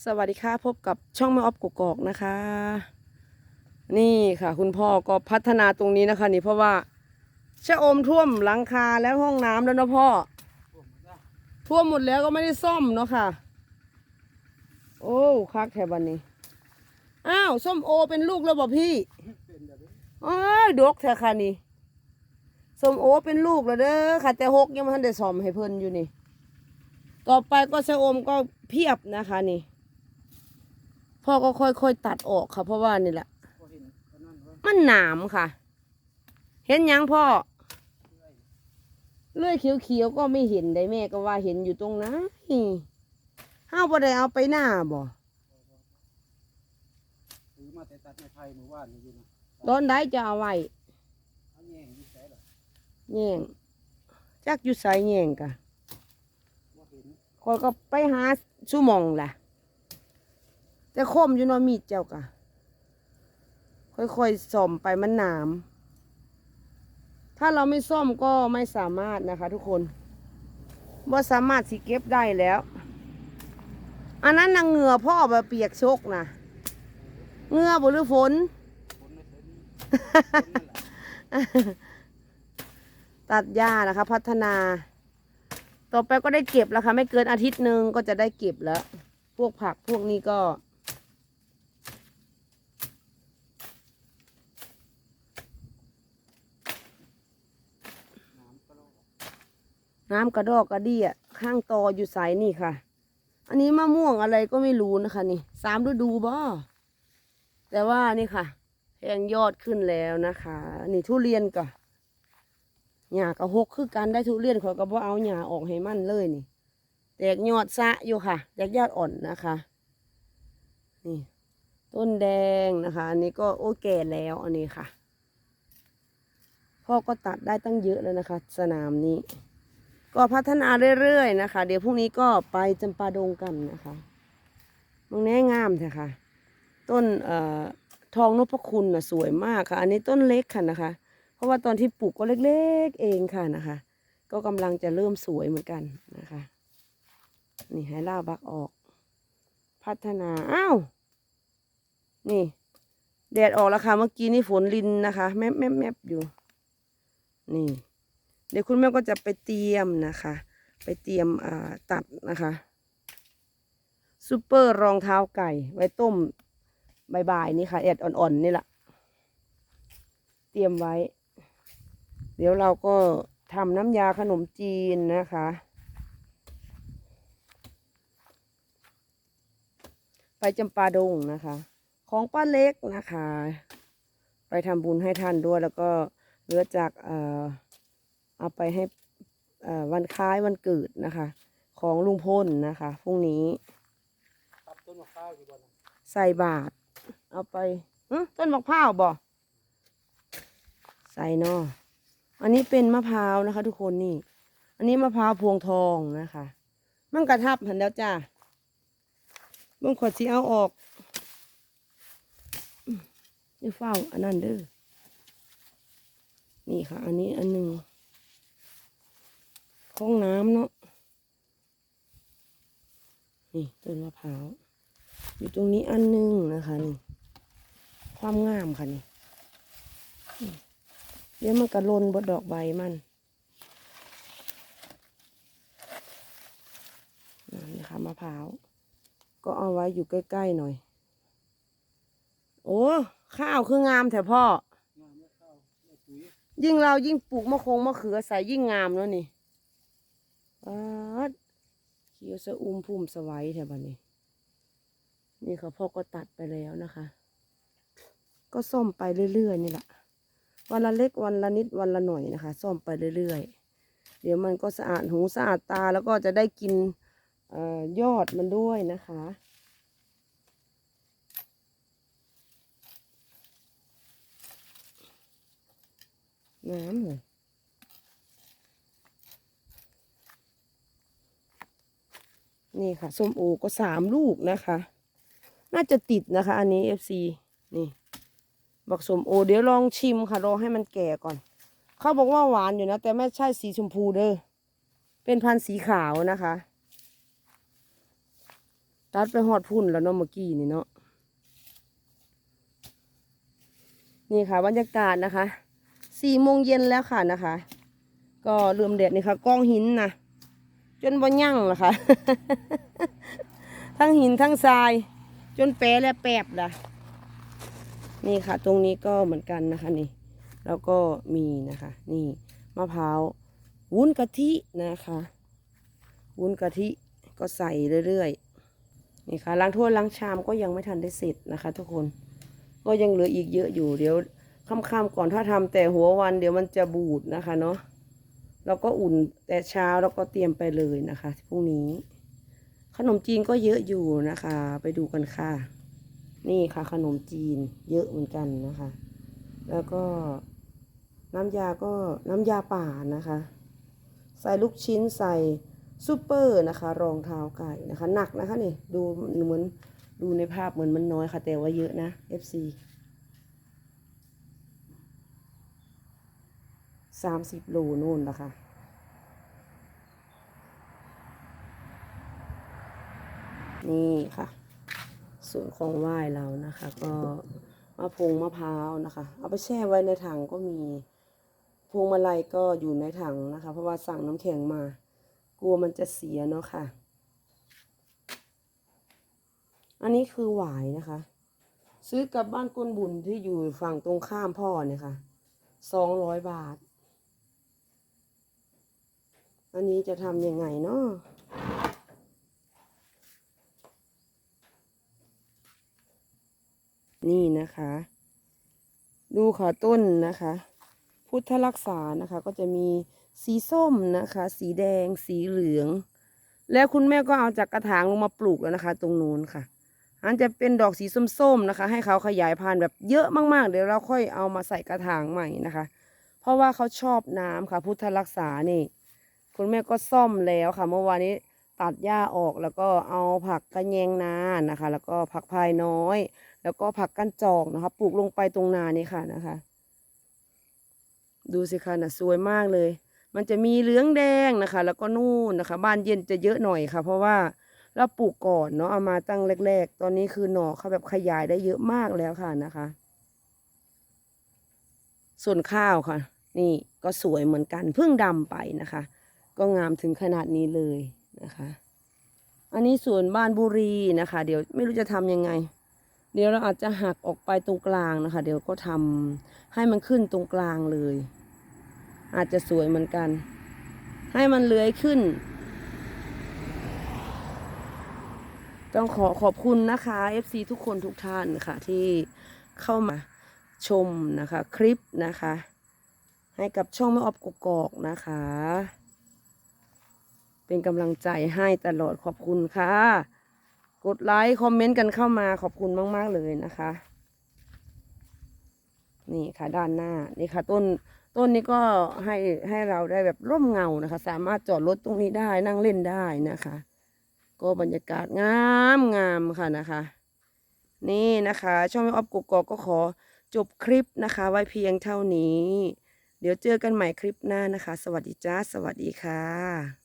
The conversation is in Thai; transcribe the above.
สวัสดีค่ะพบกับช่องแม่ออฟกกอกนะคะ นี่ค่ะ คุณพ่อก็พัฒนาตรงนี้นะคะ นี่เพราะว่าชะอมท่วมหลังคาแล้วห้องน้ำแล้วนะพ่อท่วมหมดแล้วก็ไม่ได้ซ่อมเนาะค่ะ โอ้คักแถบันนี้อ้าวส้มโอเป็นลูกแล้วบ่พี่อ้ยดกแท้ค่ะนี่ส้มโอเป็นลูกแล้วเด้อค่ะแต่หกยังไม่ทันได้ซ่อมให้เพิ่นอยู่นี่ ต่อไปก็ชะอมก็เพียบนะคะนี่ พ่อก็ค่อยๆตัดออกค่ะ เพราะว่านี่แหละ มันหนามค่ะ เห็นยังพ่อเลื่อยเขียวๆก็ไม่เห็นได้แม่ก็ว่าเห็นอยู่ตรงนั้นห้าวบ่ได้เอาไปหน้าบ่ซื้อมาแต่ตัดในไทยหมู่บ้านนี่อยู่นะตอนใดจะเอาไว้เอาแย่งอยู่ไสล่ะแย่งจักอยู่ไสแย่งกะบ่เห็นคอยก็ไปหาสู้หมองล่ะ แต่คมอยู่เนอมีดเจ้ากะค่อยๆส่อมไปมันหนาม ถ้าเราไม่ซ่อมก็ไม่สามารถนะคะ ทุกคนว่าสามารถสิเก็บได้แล้ว อันนั้นนางเหงื่อพ่อแบบเปียกชกนะเหงื่อบหรือฝนนนตัดหญ้านะคะ พัฒนา ต่อไปก็ได้เก็บแล้วค่ะ ไม่เกินอาทิตย์หนึ่งก็จะได้เก็บแล้ว พวกผักพวกนี้ก็ น้ำก็ลอก น้ำกระดอกกระเดี้ยข้างตออยู่สายนี่ค่ะ อันนี้มะม่วงอะไรก็ไม่รู้นะคะนี่สามฤดูบ่แต่ว่านี่ค่ะแทงยอดขึ้นแล้วนะคะ นี่ทุเรียนก็หญ้ากระหกคือกันได้ทุเรียนเขาก็บ่เอาหญ้าออกให้มันเลยนี่ แตกยอดซะอยู่ค่ะ แตกยอดอ่อนนะคะ นี่ ต้นแดงนะคะ อันนี้ก็โอ้แก่แล้วอันนี้ค่ะ พ่อก็ตัดได้ตั้งเยอะแล้วนะคะ สนามนี้ ก็พัฒนาเรื่อยๆนะคะ เดี๋ยวพรุ่งนี้ก็ไปจำปาดงกันนะคะมองแน่งามเถอะค่ะ ต้นเอ่อทองนพคุณนะสวยมากค่ะ อันนี้ต้นเล็กค่ะนะคะ เพราะว่าตอนที่ปลูกก็เล็ก ๆ เองค่ะนะคะ ก็กำลังจะเริ่มสวยเหมือนกันนะคะ นี่ให้ล่าบักออก พัฒนา อ้าว นี่ แดดออกแล้วค่ะ เมื่อกี้นี่ฝนลินนะคะ แมบแมบแมบอยู่ นี่ เดี๋ยวคุณแม่ก็จะไปเตรียมนะคะ ไปเตรียมตัดนะคะซูเปอร์รองเท้าไก่ ไว้ต้มบ่ายๆนี่ค่ะแอดอ่อนๆนี่แหละเตรียมไว้ เดี๋ยวเราก็ทำน้ำยาขนมจีนนะคะ ไปจำปาดงนะคะ ของป้าเล็กนะคะ ไปทำบุญให้ท่านด้วยแล้วก็เหลือจากเอ่อ เอาไปให้เอ่อวันคล้ายวันเกิดนะคะ ของลุงพลนะคะพรุ่งนี้ตัดต้นมะพร้าวอยู่บนนั้นใส่บาตรเอาไปหึต้นมะพร้าวบ่ใส่เนาะอันนี้เป็นมะพร้าวนะคะ ทุกคนนี่ อันนี้มะพร้าวพวงทองนะคะ มันกระทับหันแล้วจ้าเบิ่งขวดสีเอาออกอื้อนี่เฝ้าอันนั้นเด้อนี่ค่ะ อันนี้อันหนึ่ง ห้องน้ำเนาะ นี่ต้นมะพร้าว อยู่ตรงนี้อันหนึงนะคะนี่ ความงามค่ะนี่อืมเดี๋ยวมันกระลนบดดอกใบมันนี่ค่ะมะพร้าว ก็เอาไว้อยู่ใกล้ๆหน่อย โอ้ข้าวคืองามแถวพ่องามไม่เข้าไม่ปุ๋ยยิ่งเรายิ่งปลูกมะคงมะเขือใส่ยิ่งงามแล้วนี่ ปัดเขียวสะอุ้มพุ่มสวัยแถวบ้านนี้ นี่ค่ะพ่อก็ตัดไปแล้วนะคะ ก็ซ่อมไปเรื่อยๆนี่แหละวันละเล็กวันละนิดวันละหน่อยนะคะ ซ่อมไปเรื่อยๆ เดี๋ยวมันก็สะอาดหูสะอาดตาแล้วก็จะได้กินออยอดมันด้วยนะคะน้ำเลย นี่ค่ะส้มโอก็สามลูกนะคะ น่าจะติดนะคะ อันนี้ FC นี่บอกส้มโอ เดี๋ยวลองชิมค่ะรอให้มันแก่ก่อน เขาบอกว่าหวานอยู่นะ แต่ไม่ใช่สีชมพูเด้อเป็นพันธุ์สีขาวนะคะ ตัดไปหอดพุ่นแล้วเนาะเมื่อกี้นี่เนาะนี่ค่ะบรรยากาศนะคะสี่โมงเย็นแล้วค่ะนะคะ ก็เริ่มแดดนี่ค่ะกองหินนะ จนบ่ยั่งละค่ะ ทั้งหินทั้งทราย จนแปรและแปบละนี่ค่ะ ตรงนี้ก็เหมือนกันนะคะนี่ แล้วก็มีนะคะ นี่มะพร้าววุ้นกะทินะคะ วุ้นกะทิก็ใส่เรื่อยๆ นี่ค่ะล้างถ้วยล้างชามก็ยังไม่ทันได้เสร็จนะคะ ทุกคน ก็ยังเหลืออีกเยอะอยู่เดี๋ยวค่ำๆก่อนถ้าทำแต่หัววันเดี๋ยวมันจะบูดนะคะเนาะ เราก็อุ่นแต่เช้าแล้วก็เตรียมไปเลยนะคะพรุ่งนี้ ขนมจีนก็เยอะอยู่นะคะ ไปดูกันค่ะ นี่ค่ะ ขนมจีนเยอะเหมือนกันนะคะ แล้วก็น้ำยาก็น้ำยาป่านะคะ ใส่ลูกชิ้นใส่ซูเปอร์นะคะ รองเท้าไก่นะคะ หนักนะคะนี่ดูเหมือนดูในภาพเหมือนมันน้อยค่ะ แต่ว่าเยอะนะ FC สามสิบโลนู่นนะคะนี่ค่ะส่วนของไหว้เรานะคะ ก็มะพงมะพร้าวนะคะ เอาไปแช่ไว้ในถังก็มีพวงมาลัยก็อยู่ในถังนะคะ เพราะว่าสั่งน้ำแข็งมา กลัวมันจะเสียเนาะค่ะ อันนี้คือหวายนะคะ ซื้อกับบ้านก้นบุญที่อยู่ฝั่งตรงข้ามพ่อเนี่ยค่ะสองร้อยบาท อันนี้จะทำยังไงเนาะนี่นะคะ ดูค่ะต้นนะคะ พุทธรักษานะคะ ก็จะมีสีส้มนะคะ สีแดง สีเหลือง แล้วคุณแม่ก็เอาจากกระถางลงมาปลูกแล้วนะคะ ตรงนู้นค่ะ อันจะเป็นดอกสีส้มๆนะคะ ให้เขาขยายพันธุ์แบบเยอะมากๆ เดี๋ยวเราค่อยเอามาใส่กระถางใหม่นะคะ เพราะว่าเขาชอบน้ำค่ะ พุทธรักษานี่ คุณแม่ก็ซ่อมแล้วค่ะ เมื่อวานนี้ตัดหญ้าออกแล้วก็เอาผักกระแยงนานะคะ แล้วก็ผักพายน้อย แล้วก็ผักกั้นจอกนะคะ ปลูกลงไปตรงนานี่ค่ะนะคะ ดูสิคะนะสวยมากเลย มันจะมีเหลืองแดงนะคะ แล้วก็นู่นนะคะ บ้านเย็นจะเยอะหน่อยค่ะ เพราะว่าเราปลูกก่อนเนาะเอามาตั้งแรก ๆ ตอนนี้คือหน่อเขาแบบขยายได้เยอะมากแล้วค่ะนะคะ ส่วนข้าวค่ะ นี่ก็สวยเหมือนกันเพิ่งดำไปนะคะ ก็งามถึงขนาดนี้เลยนะคะ อันนี้สวนบ้านบุรีนะคะ เดี๋ยวไม่รู้จะทำยังไง เดี๋ยวเราอาจจะหักออกไปตรงกลางนะคะ เดี๋ยวก็ทำให้มันขึ้นตรงกลางเลย อาจจะสวยเหมือนกัน ให้มันเลื้อยขึ้น ต้องขอขอบคุณนะคะ FC ทุกคนทุกท่านค่ะ ที่เข้ามาชมนะคะ คลิปนะคะ ให้กับช่องไม่ออฟกกอกนะคะ เป็นกำลังใจให้ตลอดขอบคุณค่ะ กดไลค์คอมเมนต์กันเข้ามาขอบคุณมาก ๆ เลยนะคะ นี่ค่ะด้านหน้านี่ค่ะต้นต้นนี้ก็ให้ให้เราได้แบบร่มเงานะคะ สามารถจอดรถตรงนี้ได้นั่งเล่นได้นะคะ ก็บรรยากาศงามงามค่ะนะคะ นี่นะคะ ช่องไม่ออฟกกอกก็ขอจบคลิปนะคะ ไว้เพียงเท่านี้ เดี๋ยวเจอกันใหม่คลิปหน้านะคะ สวัสดีจ้า สวัสดีค่ะ